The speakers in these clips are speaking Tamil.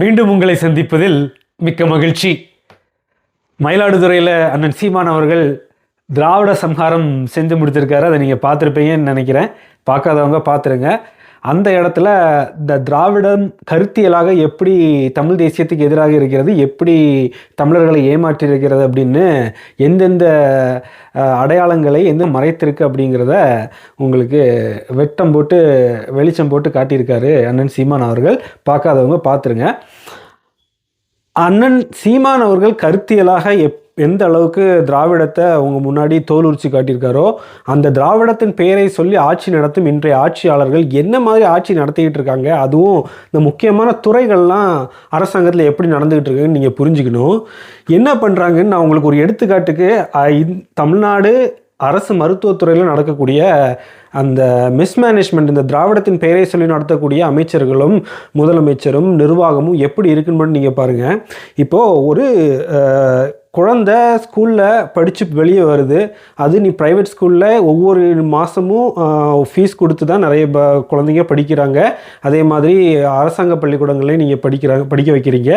மீண்டும் உங்களை சந்திப்பதில் மிக்க மகிழ்ச்சி. மயிலாடுதுறையில் அண்ணன் சீமான் அவர்கள் திராவிட சம்ஹாரம் செஞ்சு முடிச்சிருக்காரு அதை நீங்கள் பார்த்துருப்பீங்கன்னு நினைக்கிறேன். பார்க்காதவங்க பார்த்துருங்க. அந்த இடத்துல இந்த திராவிடம் கருத்தியலாக எப்படி தமிழ் தேசியத்துக்கு எதிராக இருக்கிறது எப்படி தமிழர்களை ஏமாற்றி இருக்கிறது அப்படின்னு எந்தெந்த அடையாளங்களை எந்த மறைத்திருக்கு அப்படிங்கிறத உங்களுக்கு வெட்டம் போட்டு வெளிச்சம் போட்டு காட்டியிருக்காரு அண்ணன் சீமான் அவர்கள். பார்க்காதவங்க பார்த்துருங்க. அண்ணன் சீமான் அவர்கள் கருத்தியலாக எப் எந்த அளவுக்கு திராவிடத்தை அவங்க முன்னாடி தோல் காட்டியிருக்காரோ அந்த திராவிடத்தின் பெயரை சொல்லி ஆட்சி நடத்தும் இன்றைய ஆட்சியாளர்கள் என்ன மாதிரி ஆட்சி நடத்திக்கிட்டு இருக்காங்க அதுவும் இந்த முக்கியமான துறைகள்லாம் அரசாங்கத்தில் எப்படி நடந்துக்கிட்டு இருக்குன்னு நீங்கள் புரிஞ்சுக்கணும். என்ன பண்ணுறாங்கன்னு நான் உங்களுக்கு ஒரு எடுத்துக்காட்டுக்கு தமிழ்நாடு அரசு மருத்துவத்துறையில் நடக்கக்கூடிய அந்த மிஸ்மேனேஜ்மெண்ட் இந்த திராவிடத்தின் பெயரை சொல்லி நடத்தக்கூடிய அமைச்சர்களும் முதலமைச்சரும் நிர்வாகமும் எப்படி இருக்குன்னு நீங்கள் பாருங்கள் இப்போது ஒரு குழந்தை ஸ்கூலில் படித்து வெளியே வருது. அது நீ ப்ரைவேட் ஸ்கூலில் ஒவ்வொரு மாதமும் ஃபீஸ் கொடுத்து தான் நிறைய ப குழந்தைங்க படிக்கிறாங்க. அதே மாதிரி அரசாங்க பள்ளிக்கூடங்களையும் நீங்கள் படிக்கிறாங்க படிக்க வைக்கிறீங்க.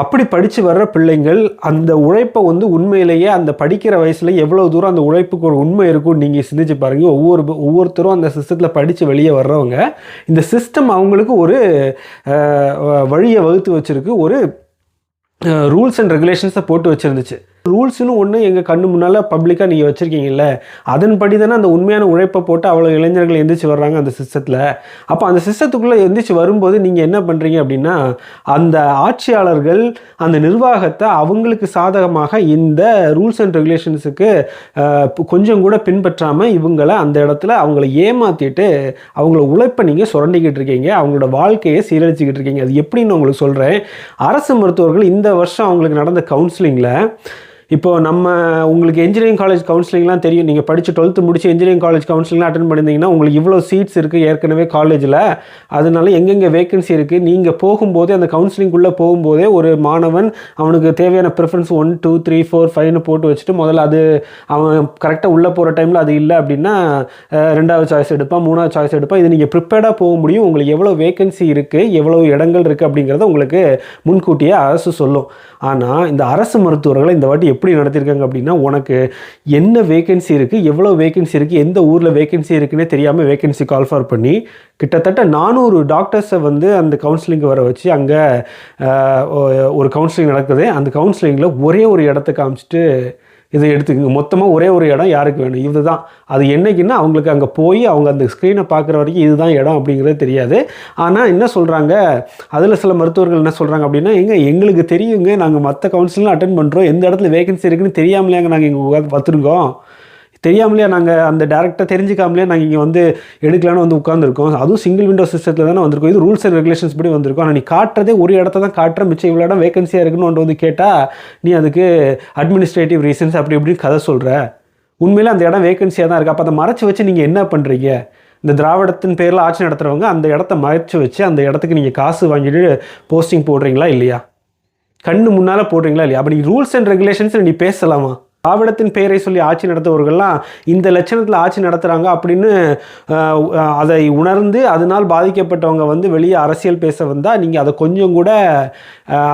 அப்படி படித்து வர்ற பிள்ளைங்கள் அந்த உழைப்பை வந்து உண்மையிலேயே அந்த படிக்கிற வயசில் எவ்வளோ தூரம் அந்த உழைப்புக்கு ஒரு உண்மை இருக்கும்னு நீங்கள் சிந்திச்சு பாருங்கள் ஒவ்வொரு ஒவ்வொருத்தரும் அந்த சிஸ்டத்தில் படித்து வெளியே வர்றவங்க இந்த சிஸ்டம் அவங்களுக்கு ஒரு வழியை வகுத்து வச்சிருக்கு. ஒரு ரூல்ஸ் அண்ட் ரெகுலேஷன்ஸை போட்டு வச்சுருந்துச்சு. ரூல்ஸ்னு ஒன்று எங்கள் கண்ணு முன்னால் பப்ளிக்காக நீங்கள் வச்சுருக்கீங்கல்ல அதன்படி தானே அந்த உண்மையான உழைப்பை போட்டு அவ்வளோ இளைஞர்கள் எந்திரிச்சு வர்றாங்க அந்த சிஸ்டத்தில். அப்போ அந்த சிஸ்டத்துக்குள்ளே எந்திரிச்சு வரும்போது நீங்கள் என்ன பண்ணுறீங்க அப்படின்னா அந்த ஆட்சியாளர்கள் அந்த நிர்வாகத்தை அவங்களுக்கு சாதகமாக இந்த ரூல்ஸ் அண்ட் ரெகுலேஷன்ஸுக்கு கொஞ்சம் கூட பின்பற்றாமல் இவங்களை அந்த இடத்துல அவங்கள ஏமாற்றிட்டு அவங்கள உழைப்பை நீங்கள் சுரண்டிக்கிட்டு இருக்கீங்க அவங்களோட வாழ்க்கையை சீரழிச்சிக்கிட்டு இருக்கீங்க. அது எப்படின்னு உங்களுக்கு சொல்கிறேன் அரசு மருத்துவர்கள் இந்த வருஷம் அவங்களுக்கு நடந்த கவுன்சிலிங்கில் இப்போ நம்ம உங்களுக்கு இன்ஜினியரிங் காலேஜ் கவுன்சிலிங்லாம் தெரியும். நீங்கள் படித்து டுவெல்த்து முடிச்சு இன்ஜினியரிங் காலேஜ் கவுன்சிலிங்லாம் அட்டன் பண்ணியிருந்தீங்கன்னா உங்களுக்கு இவ்வளோ சீட்ஸ் இருக்குது ஏற்கனவே காலேஜில் அதனால எங்கெங்கே வேகன்சி இருக்குது நீங்கள் போகும்போதே அந்த கவுன்சிலிங்குள்ளே போகும்போதே ஒரு மாணவன் அவனுக்கு தேவையான preference one two three four ஃபைவ்னு போட்டு வச்சுட்டு முதல்ல அது அவன் கரெக்டாக உள்ளே போகிற டைமில் அது இல்லை அப்படின்னா ரெண்டாவது சாய்ஸ் எடுப்பான் மூணாவது சாய்ஸ் எடுப்பான். இது நீங்கள் ப்ரிப்பேர்டாக போக முடியும். உங்களுக்கு எவ்வளோ வேகன்சி இருக்குது எவ்வளோ இடங்கள் இருக்குது அப்படிங்கிறத உங்களுக்கு முன்கூட்டியே அரசு சொல்லும். ஆனால் இந்த அரசு மருத்துவர்களை இந்த வாட்டி எப்படி நடத்தியிருக்காங்க அப்படின்னா உனக்கு என்ன வேகன்சி இருக்குது எவ்வளோ வேகன்சி இருக்குது எந்த ஊரில் வேகன்சி இருக்குன்னே தெரியாமல் வேகன்சி கால் ஃபார் பண்ணி கிட்டத்தட்ட நானூறு டாக்டர்ஸை வந்து அந்த கவுன்சிலிங்க்கு வர வச்சு அங்கே ஒரு கவுன்சிலிங் நடக்குது. அந்த கவுன்சிலிங்கில் ஒரே ஒரு இடத்த காமிச்சிட்டு இதை எடுத்துக்கோங்க மொத்தமாக ஒரே ஒரு இடம் யாருக்கு வேணும்? இதுதான் அது என்னைக்குன்னா அவங்களுக்கு அங்கே போய் அவங்க அந்த ஸ்க்ரீனை பார்க்குற வரைக்கும் இதுதான் இடம் அப்படிங்கிறது தெரியாது. ஆனால் என்ன சொல்கிறாங்க அதில் சில மருத்துவர்கள் என்ன சொல்கிறாங்க அப்படின்னா எங்கே எங்களுக்கு தெரியுங்க நாங்கள் மற்ற கவுன்சிலும் அட்டன் பண்ணுறோம் எந்த இடத்துல வேகன்சி இருக்குன்னு தெரியாமலேங்க நாங்கள் இங்கே உட்காந்து பார்த்துருக்கோம். தெரியாமலே நாங்கள் அந்த டேரெக்டாக தெரிஞ்சிக்காமலேயே நாங்கள் இங்கே வந்து எடுக்கலான்னு வந்து உட்காந்துருக்கோம் அதுவும் சிங்கிள் விண்டோ சிஸ்டத்தில் தானே வந்திருக்கோம். இது ரூல்ஸ் அண்ட் ரெகுலேஷன்ஸ் படி வந்திருக்கோம். ஆனால் நீ காட்டுறதே ஒரு இடத்த தான் காட்டுற. மிச்சம் இவ்வளோ இடம் வேகன்சியாக இருக்குன்னு வந்து கேட்டால் நீ அதுக்கு அட்மினிஸ்ட்ரேட்டிவ் ரீசன்ஸ் அப்படி இப்படின்னு கதை சொல்கிற உண்மையிலே அந்த இடம் வேகன்சியாக தான் இருக்குது அப்போ அதை மறைச்சி வச்சு நீங்கள் என்ன பண்ணுறீங்க இந்த திராவிடத்தின் பேரில் ஆட்சி நடத்துகிறவங்க அந்த இடத்த மறைச்சி வச்சு அந்த இடத்துக்கு நீங்கள் காசு வாங்கிட்டு போஸ்டிங் போடுறீங்களா இல்லையா? கண்ணு முன்னால் போடுறீங்களா இல்லையா? அப்போ நீங்கள் ரூல்ஸ் அண்ட் ரெகுலேஷன்ஸ் நீ பேசலாமா? திராவிடத்தின் பெயரை சொல்லி ஆட்சி நடத்துபவர்கள்லாம் இந்த லட்சணத்தில் ஆட்சி நடத்துகிறாங்க அப்படின்னு அதை உணர்ந்து அதனால் பாதிக்கப்பட்டவங்க வந்து வெளியே அரசியல் பேச வந்தால் நீங்கள் அதை கொஞ்சம் கூட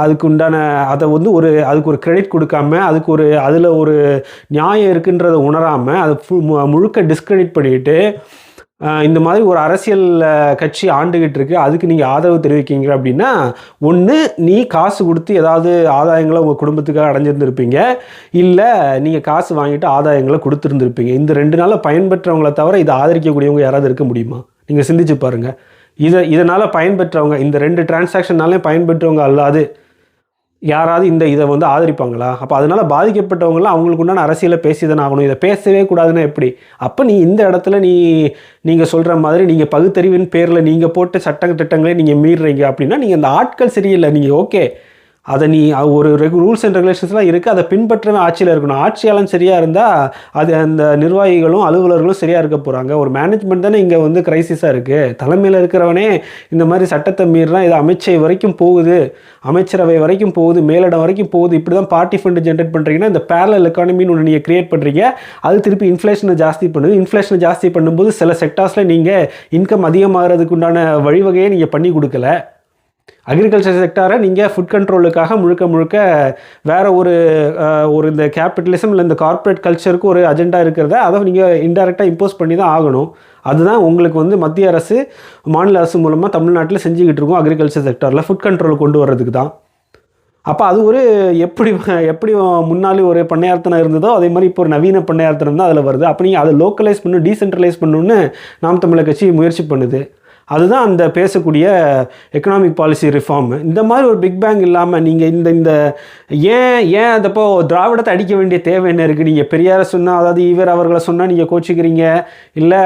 அதுக்கு உண்டான அதை வந்து ஒரு அதுக்கு ஒரு கிரெடிட் கொடுக்காம அதுக்கு ஒரு அதில் ஒரு நியாயம் இருக்குன்றதை உணராமல் அதை மு- முழுக்க டிஸ்கிரெடிட் பண்ணிட்டு இந்த மாதிரி ஒரு அரசியல் கட்சி ஆண்டுகிட்டு இருக்கு. அதுக்கு நீங்கள் ஆதரவு தெரிவிக்கீங்க அப்படின்னா ஒன்று நீ காசு கொடுத்து ஏதாவது ஆதாயங்களை உங்கள் குடும்பத்துக்காக அடைஞ்சிருந்துருப்பீங்க. இல்லை நீங்கள் காசு வாங்கிட்டு ஆதாயங்களை கொடுத்துருந்துருப்பீங்க. இந்த ரெண்டு நாளில் பயன்பெற்றவங்களை தவிர இதை ஆதரிக்கக்கூடியவங்க யாராவது இருக்க முடியுமா? நீங்கள் சிந்திச்சு பாருங்கள் இதை இதனால் பயன்பெற்றவங்க இந்த ரெண்டு டிரான்சாக்ஷன்னாலே பயன்பெற்றவங்க அல்லாது யாராவது இந்த இதை வந்து ஆதரிப்பாங்களா? அப்போ அதனால் பாதிக்கப்பட்டவங்களாம் அவங்களுக்கு உண்டான அரசியலை பேசி தானே ஆகணும். இதை பேசவே கூடாதுன்னா எப்படி? அப்போ நீ இந்த இடத்துல நீ நீங்கள் சொல்கிற மாதிரி நீங்கள் பகுத்தறிவின் பேரில் நீங்கள் போட்ட சட்ட திட்டங்களே நீங்கள் மீறுறீங்க அப்படின்னா நீங்கள் அந்த ஆட்கள் சரியில்லை. நீங்கள் ஓகே அதை நீ ஒரு ரெகு ரூல்ஸ் அண்ட் ரெகுலேஷன்ஸ்லாம் இருக்குது அதை பின்பற்றவே ஆட்சியில் இருக்கணும். ஆட்சியாளன் சரியாக இருந்தால் அது அந்த நிர்வாகிகளும் அலுவலர்களும் சரியாக இருக்க போகிறாங்க ஒரு மேனேஜ்மெண்ட் தானே இங்கே வந்து கிரைசிஸாக இருக்குது தலைமையில் இருக்கிறவனே இந்த மாதிரி சட்டத்தை மீறினா இது அமைச்சை வரைக்கும் போகுது. அமைச்சரவை வரைக்கும் போகுது. மேலிடம் வரைக்கும் போகுது. இப்படி தான் பார்ட்டி ஃபண்டு ஜென்ரேட் பண்ணுறீங்கன்னா இந்த பேரலல் எக்கானமின்னு ஒன்று நீங்கள் க்ரியேட் பண்ணுறீங்க அது திருப்பி இன்ஃப்ளேஷனை ஜாஸ்தி பண்ணுது. இன்ஃப்ளேஷனை ஜாஸ்தி பண்ணும்போது சில செக்டார்ஸில் நீங்கள் இன்கம் அதிகமாகிறதுக்கு உண்டான வழிவகையை நீங்கள் பண்ணி கொடுக்கல. அக்ரிகல்ச்சர் செக்டாரை நீங்கள் ஃபுட் கண்ட்ரோலுக்காக முழுக்க முழுக்க வேறு ஒரு ஒரு இந்த கேபிட்டலிசம் இல்லை இந்த கார்ப்பரேட் கல்ச்சருக்கு ஒரு அஜெண்டா இருக்கிறத அதை நீங்கள் இன்டெரக்டாக இம்போஸ் பண்ணி தான் ஆகணும். அதுதான் உங்களுக்கு வந்து மத்திய அரசு மாநில அரசு மூலமாக தமிழ்நாட்டில் செஞ்சுக்கிட்டு இருக்கோம் அக்ரிகல்ச்சர் செக்டாரில் ஃபுட் கண்ட்ரோல் கொண்டு வர்றதுக்கு தான். அப்போ அது ஒரு எப்படி எப்படி முன்னாடி ஒரு பண்ணையார்த்தனம் இருந்ததோ அதே மாதிரி இப்போ ஒரு நவீன பண்ணையார்த்தனம் தான் அதில் வருது. அப்போ நீங்கள் அதை லோக்கலைஸ் பண்ணணும் டீசென்ட்ரலைஸ் பண்ணணும்னு நாம் தமிழர் கட்சி முயற்சி பண்ணுது. அதுதான் அந்த பேசக்கூடிய எக்கனாமிக் பாலிசி ரிஃபார்ம் இந்த மாதிரி ஒரு பிக் பேங் இல்லாமல் நீங்கள் இந்த இந்த ஏன் ஏன் அதப்போ திராவிடத்தை அடிக்க வேண்டிய தேவை என்ன இருக்குது நீங்கள் பெரியாரை சொன்னால் அதாவது ஈவர் அவர்களை சொன்னால் நீங்கள் கோச்சிக்கிறீங்க. இல்லை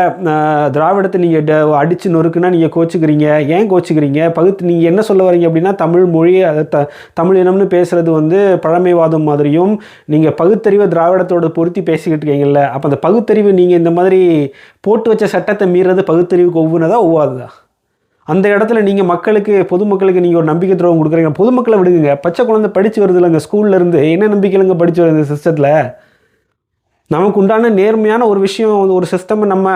திராவிடத்தை நீங்கள் அடித்து நொறுக்குனா நீங்கள் கோச்சிக்கிறீங்க. ஏன் கோச்சிக்கிறீங்க? பகுத்து நீங்கள் என்ன சொல்ல வரீங்க அப்படின்னா தமிழ் மொழி அதை த தமிழ் இனம்னு பேசுகிறது வந்து பழமைவாதம் மாதிரியும் நீங்கள் பகுத்தறிவை திராவிடத்தோட பொருத்தி பேசிக்கிட்டு இருக்கீங்கல்ல அப்போ அந்த பகுத்தறிவு நீங்கள் இந்த மாதிரி போட்டு வச்ச சட்டத்தை மீறது பகுத்தறிவுக்கு ஒவ்வொன்றதா ஒவ்வாதுதா? அந்த இடத்துல நீங்கள் மக்களுக்கு பொதுமக்களுக்கு நீங்கள் ஒரு நம்பிக்கை துரோகம் கொடுக்குறீங்க. பொதுமக்களை விடுங்க பச்சை குழந்தை படித்து வருது இல்லைங்க ஸ்கூல்ல இருந்து. என்ன நம்பிக்கையிலங்க படித்து வருது சிஸ்டத்தில் நமக்கு உண்டான நேர்மையான ஒரு விஷயம் ஒரு சிஸ்டம் நம்ம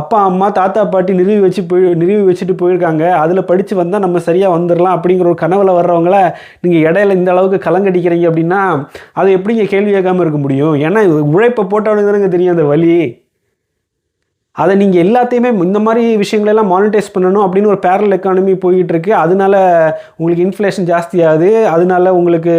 அப்பா அம்மா தாத்தா பாட்டி நிறுவி வச்சு போய் நிறுவி வச்சுட்டு போயிருக்காங்க. அதில் படித்து வந்தால் நம்ம சரியாக வந்துடலாம் அப்படிங்கிற ஒரு கனவில் வர்றவங்கள நீங்கள் இடையில இந்த அளவுக்கு கலங்கடிக்கிறீங்க அப்படின்னா அதை எப்படிங்க கேள்வி கேட்காமல் இருக்க முடியும்? ஏன்னா உழைப்பை போட்டவனுக்கு தானங்க தெரியும் அந்த வழி அதை நீங்கள் எல்லாத்தையுமே இந்த மாதிரி விஷயங்களெல்லாம் மானிட்டைஸ் பண்ணணும் அப்படின்னு ஒரு பேரல் எக்கானமி போயிட்டு இருக்கு அதனால உங்களுக்கு இன்ஃப்ளேஷன் ஜாஸ்தியாகுது. அதனால உங்களுக்கு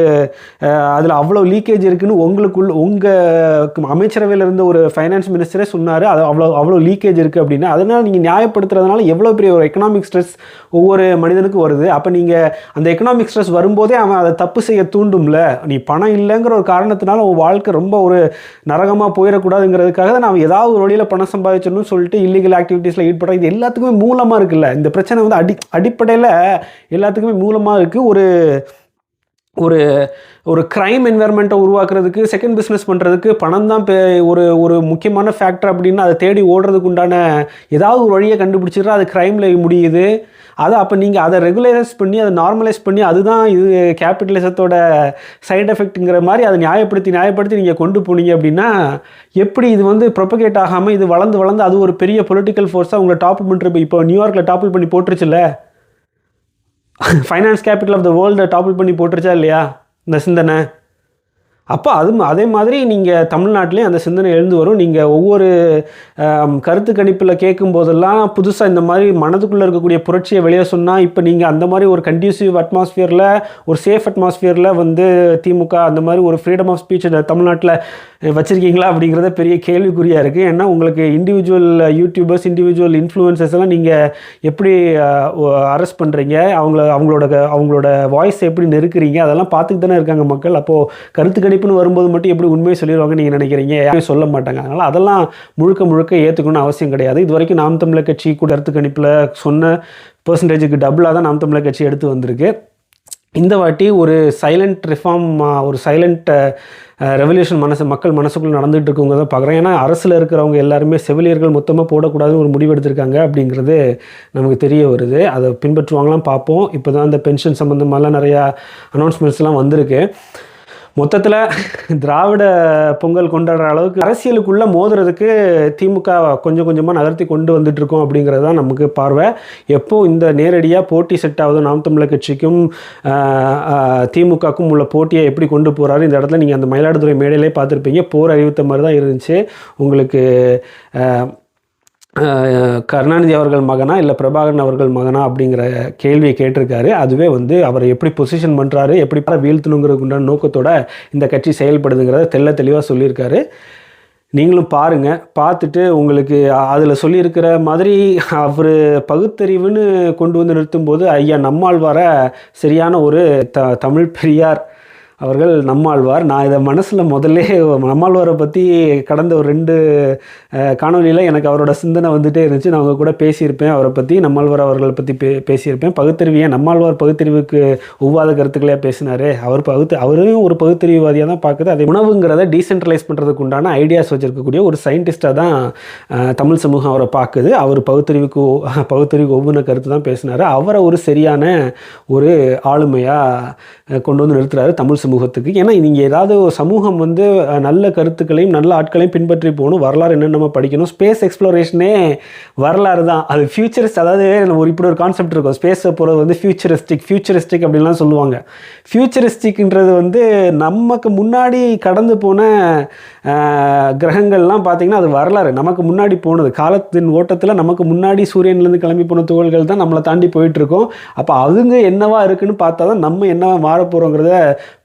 அதில் அவ்வளோ லீக்கேஜ் இருக்குன்னு உங்களுக்குள் உங்கள் அமைச்சரவையில் இருந்த ஒரு ஃபைனான்ஸ் மினிஸ்டரே சொன்னார். அது அவ்வளோ அவ்வளோ லீக்கேஜ் இருக்குது அப்படின்னு. அதனால் நீங்கள் நியாயப்படுத்துறதுனால எவ்வளோ பெரிய ஒரு எக்கனாமிக் ஸ்ட்ரெஸ் ஒவ்வொரு மனிதனுக்கும் வருது. அப்போ நீங்கள் அந்த எக்கனாமிக் ஸ்ட்ரெஸ் வரும்போதே அவன் அதை தப்பு செய்ய தூண்டும்ல. நீ பணம் இல்லைங்கிற ஒரு காரணத்தினால உன் வாழ்க்கை ரொம்ப ஒரு நரகமாக போயிடக்கூடாதுங்கிறதுக்காக தான் நான் ஏதாவது ஒரு வழியில் பணம் சம்பாதிச்சிடணும் சொல்லிட்டு இல்லீகல் ஆக்டிவிட்டீஸில் ஈடுபடுற இது எல்லாத்துக்குமே மூலமாக இருக்குல்ல. இந்த பிரச்சனை வந்து அடி அடிப்படையில் எல்லாத்துக்குமே மூலமாக இருக்குது ஒரு ஒரு ஒரு க்ரைம் என்வரன்மெண்ட்டை உருவாக்குறதுக்கு செகண்ட் பிஸ்னஸ் பண்ணுறதுக்கு பணம் தான் பே- ஒரு ஒரு முக்கியமான ஃபேக்டர் அப்படின்னு அதை தேடி ஓடுறதுக்கு உண்டான ஏதாவது ஒரு வழியை கண்டுபிடிச்சிடுறா அது க்ரைமில் முடியுது. அதை அப்போ நீங்கள் அதை ரெகுலரைஸ் பண்ணி அதை நார்மலைஸ் பண்ணி அதுதான் இது கேபிட்டலிசத்தோட சைட் எஃபெக்ட்டுங்கிற மாதிரி அதை நியாயப்படுத்தி நியாயப்படுத்தி நீங்கள் கொண்டு போனீங்க அப்படின்னா எப்படி இது வந்து ப்ரொபகேட் ஆகாமல் இது வளர்ந்து வளர்ந்து அது ஒரு பெரிய பொலிட்டிக்கல் ஃபோர்ஸாக உங்களை டாப்பிள் பண்ணுற இப்போ நியூயார்க்கில் டாப்பிள் பண்ணி போட்டுருச்சுல்ல? ஃபைனான்ஸ் கேபிட்டல் ஆஃப் த வேர்ல்டை டாப்பிள் பண்ணி போட்டுருச்சா இல்லையா? இந்த சிந்தனை அப்போ அது அதே மாதிரி நீங்கள் தமிழ்நாட்டிலையும் அந்த சிந்தனை எழுந்து வரும். நீங்கள் ஒவ்வொரு கருத்து கணிப்பில் கேட்கும் போதெல்லாம் புதுசாக இந்த மாதிரி மனதுக்குள்ளே இருக்கக்கூடிய புரட்சியை வெளியே சொன்னால் இப்போ நீங்கள் அந்த மாதிரி ஒரு கண்டியூசிவ் அட்மாஸ்ஃபியரில் ஒரு சேஃப் அட்மாஸ்ஃபியரில் வந்து திமுக அந்த மாதிரி ஒரு ஃப்ரீடம் ஆஃப் ஸ்பீச் தமிழ்நாட்டில் வச்சுருக்கீங்களா அப்படிங்கிறத பெரிய கேள்விக்குறியாக இருக்குது ஏன்னா உங்களுக்கு இண்டிவிஜுவல் யூடியூபர்ஸ் இண்டிவிஜுவல் இன்ஃப்ளூயன்சஸ் எல்லாம் நீங்கள் எப்படி அரெஸ்ட் பண்ணுறீங்க அவங்கள அவங்களோட அவங்களோட வாய்ஸ் எப்படி நெருக்கிறீங்க? அதெல்லாம் பார்த்துட்டு தானே இருக்காங்க மக்கள். அப்போது கருத்து கணிப்புன்னு வரும்போது மட்டும் எப்படி உண்மையை சொல்லிடுவாங்க நீங்கள் நினைக்கிறீங்க? யாரும் சொல்ல மாட்டாங்க. அதனால் அதெல்லாம் முழுக்க முழுக்க ஏற்றுக்கணும்னு அவசியம் கிடையாது. இது வரைக்கும் நாம் தமிழர் கட்சி கூட கருத்து கணிப்பில் சொன்ன பர்சன்டேஜுக்கு டபுளாக தான் நாம் தமிழர் கட்சி எடுத்து வந்திருக்கு. இந்த வாட்டி ஒரு சைலண்ட் ரிஃபார்ம் ஒரு சைலண்ட் ரெவல்யூஷன் மனசு மக்கள் மனசுக்குள்ளே நடந்துட்டு இருக்கவங்க தான் பார்க்குறேன் ஏன்னா அரசில் இருக்கிறவங்க எல்லாருமே செவிலியர்கள் மொத்தமாக போடக்கூடாதுன்னு ஒரு முடிவு எடுத்திருக்காங்க அப்படிங்கிறது நமக்கு தெரிய வருது. அதை பின்பற்றுவாங்களாம் பார்ப்போம். இப்போ தான் இந்த பென்ஷன் சம்மந்தமாலாம் நிறையா அனௌன்ஸ்மெண்ட்ஸ்லாம் வந்திருக்கு. மொத்தத்தில் திராவிட பொங்கல் கொண்டாடுற அளவுக்கு அரசியலுக்குள்ளே மோதுறதுக்கு திமுக கொஞ்சம் கொஞ்சமாக நகர்த்தி கொண்டு வந்துட்டுருக்கோம் அப்படிங்கிறது தான் நமக்கு பார்வை. எப்போ இந்த நேரடியாக போட்டி செட் ஆகுது நாம் தமிழர் கட்சிக்கும் திமுகக்கும் உள்ள போட்டியை எப்படி கொண்டு போகிறாரு இந்த இடத்துல நீங்கள் அந்த மயிலாடுதுறை மேடையிலே பார்த்துருப்பீங்க. போர் அறிவித்த மாதிரி தான் இருந்துச்சு. உங்களுக்கு கருணாநிதி அவர்கள் மகனா இல்லை பிரபாகரன் அவர்கள் மகனா அப்படிங்கிற கேள்வியை கேட்டிருக்காரு. அதுவே வந்து அவரை எப்படி பொசிஷன் பண்ணுறாரு எப்படி பல உண்டான நோக்கத்தோட இந்த கட்சி செயல்படுதுங்கிறத தெல்ல தெளிவாக சொல்லியிருக்காரு. நீங்களும் பாருங்கள் பார்த்துட்டு உங்களுக்கு அதில் சொல்லியிருக்கிற மாதிரி அவர் பகுத்தறிவுன்னு கொண்டு வந்து நிறுத்தும்போது ஐயா நம்மாழ்வார சரியான ஒரு த தமிழ் பெரியார் அவர்கள் நம்மாழ்வார். நான் இதை மனசில் முதல்ல நம்மாழ்வாரை பற்றி கடந்த ஒரு ரெண்டு காணொலியில் எனக்கு அவரோட சிந்தனை வந்துகிட்டே இருந்துச்சு. நான் அவங்க கூட பேசியிருப்பேன். அவரை பற்றி நம்மாழ்வார் அவர்களை பற்றி பே பேசியிருப்பேன். பகுத்தறிவியை நம்மாழ்வார் பகுத்தறிவுக்கு ஒவ்வாத கருத்துக்களையாக பேசினார். அவர் பகுத்து அவரும் ஒரு பகுத்தறிவுவாதியாக தான் பார்க்குது. அதே உணவுங்கிறத டீசென்ட்ரலைஸ் பண்ணுறதுக்கு உண்டான ஐடியாஸ் வச்சுருக்கக்கூடிய ஒரு சயின்டிஸ்ட்டாக தான் தமிழ் சமூகம் அவரை பார்க்குது. அவர் பகுத்தறிவுக்கு பகுத்தறிவுக்கு ஒவ்வொரு கருத்து தான் பேசினார். அவரை ஒரு சரியான ஒரு ஆளுமையாக கொண்டு வந்து நிறுத்துறாரு தமிழ் சமூகத்துக்கு. ஏன்னா நீங்கள் ஏதாவது ஒரு சமூகம் வந்து நல்ல கருத்துக்களையும் நல்ல ஆட்களையும் பின்பற்றி போகணும். வரலாறு என்னென்ன நம்ம படிக்கணும். ஸ்பேஸ் எக்ஸ்ப்ளோரேஷனே வரலாறு தான். அது ஃபியூச்சரிஸ்ட் அதாவது நம்ம ஒரு இப்படி ஒரு கான்செப்ட் இருக்கும். ஸ்பேஸை போகிறது வந்து ஃபியூச்சரிஸ்டிக் ஃபியூச்சரிஸ்டிக் அப்படின்லாம் சொல்லுவாங்க. ஃபியூச்சரிஸ்டிக்ன்றது வந்து நமக்கு முன்னாடி கடந்து போன கிரகங்கள்லாம் பார்த்திங்கன்னா அது வரலாறு. நமக்கு முன்னாடி போனது. காலத்தின் ஓட்டத்தில் நமக்கு முன்னாடி சூரியன்லேருந்து கிளம்பி போன துகள்கள் தான் நம்மளை தாண்டி போயிட்டுருக்கோம். அப்போ அதுங்க என்னவா இருக்குன்னு பார்த்தா தான் நம்ம என்னவா மாறப்போகிறோங்கிறத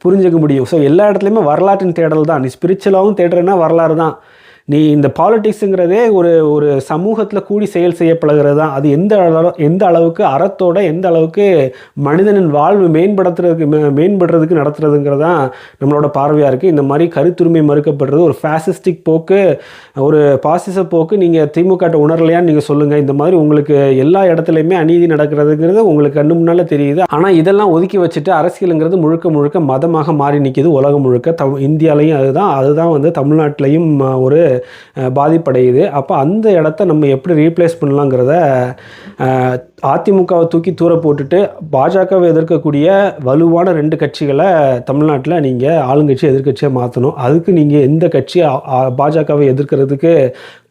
புரிஞ்சுக்க முடியும். ஸோ எல்லா இடத்துலையுமே வரலாற்றின் தேடல் தான் நீ ஸ்பிரிச்சுவலாகவும் தேடுறேன்னா வரலாறு தான். நீ இந்த பாலிட்டிக்ஸுங்கிறதே ஒரு ஒரு சமூகத்தில் கூடி செயல் செய்யப்படுகிறது தான் அது எந்த அளவு எந்த அளவுக்கு அறத்தோட எந்த அளவுக்கு மனிதனின் வாழ்வு மேம்படுத்துறதுக்கு மே- மேம்படுறதுக்கு நடத்துறதுங்கிறது தான் நம்மளோட பார்வையாக இருக்குது இந்த மாதிரி கருத்துரிமை மறுக்கப்படுறது ஒரு ஃபேசிஸ்டிக் போக்கு ஒரு பாசிச போக்கு நீங்கள் திமுகட்ட உணரலையான்னு நீங்கள் சொல்லுங்கள் இந்த மாதிரி உங்களுக்கு எல்லா இடத்துலையுமே அநீதி நடக்கிறதுங்கிறது உங்களுக்கு கண்ணு முன்னால் தெரியுது. ஆனால் இதெல்லாம் ஒதுக்கி வச்சுட்டு அரசியலுங்கிறது முழுக்க முழுக்க மதமாக மாறி நிற்கிது உலகம் முழுக்க. தம் இந்தியாலையும் அதுதான் அதுதான் வந்து தமிழ்நாட்டிலையும் ஒரு பாதிப்படையுது. அப்போ அந்த இடத்த நம்ம எப்படி ரீப்ளேஸ் பண்ணலாங்கிறத அதிமுகவை தூக்கி தூர போட்டுட்டு பாஜகவை எதிர்க்கக்கூடிய வலுவான ரெண்டு கட்சிகளை தமிழ்நாட்டில் நீங்கள் ஆளுங்கட்சி எதிர்க்கட்சியாக மாற்றணும் அதுக்கு நீங்கள் எந்த கட்சி பாஜகவை எதிர்க்கிறதுக்கு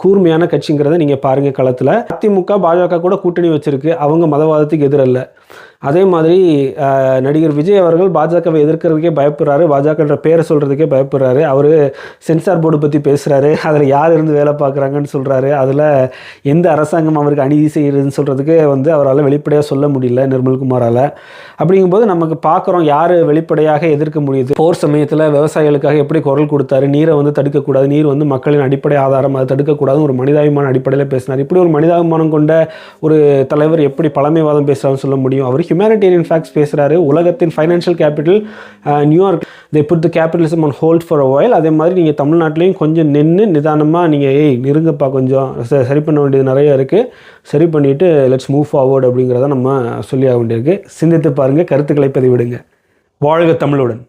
கூர்மையான கட்சிங்கிறத நீங்கள் பாருங்கள் களத்தில். அதிமுக பாஜக கூட கூட்டணி வச்சுருக்கு. அவங்க மதவாதத்துக்கு எதிரல்ல. அதே மாதிரி நடிகர் விஜய் அவர்கள் பாஜகவை எதிர்க்கிறதுக்கே பயப்படுறாரு. பாஜகன்ற பேரை சொல்கிறதுக்கே பயப்படுறாரு. அவர் சென்சார் போர்டு பற்றி பேசுகிறாரு அதில் யார் இருந்து வேலை பார்க்குறாங்கன்னு சொல்கிறாரு அதில் எந்த அரசாங்கம் அவருக்கு அநீதி செய்யுதுன்னு சொல்கிறதுக்கு வந்து அவரால் வெளிப்படையாக சொல்ல முடியல நிர்மல்குமாரால் அப்படிங்கும்போது நமக்கு பார்க்குறோம் யார் வெளிப்படையாக எதிர்க்க முடியுது. போர் சமயத்தில் விவசாயிகளுக்காக எப்படி குரல் கொடுத்தாரு? நீரை வந்து தடுக்கக்கூடாது. நீர் வந்து மக்களின் அடிப்படை ஆதாரம். அதை தடுக்கக்கூடாதுன்னு ஒரு மனிதாபிமான அடிப்படையில் பேசினார். இப்படி ஒரு மனிதாபிமானம் கொண்ட ஒரு தலைவர் எப்படி பழமைவாதம் பேசுகிறாருன்னு சொல்ல முடியும்? அவர் ஹியூமனிடேரியன் ஃபேக்ட்ஸ் பேசுகிறாரு உலகத்தின் financial capital New York they put the capitalism on hold for a வாயில் அதே மாதிரி நீங்கள் தமிழ்நாட்டிலையும் கொஞ்சம் நின்று நிதானமாக நீங்கள் ஏய் நெருங்கப்பா கொஞ்சம். சரி பண்ண வேண்டியது நிறைய இருக்குது சரி பண்ணிவிட்டு லெட்ஸ் மூவ் ஃபார்வர்டு அப்படிங்கிறத நம்ம சொல்லி ஆக வேண்டியிருக்கு. சிந்தித்து பாருங்கள் கருத்துக்களை பதிவிடுங்க. வாழ்க தமிழுடன்.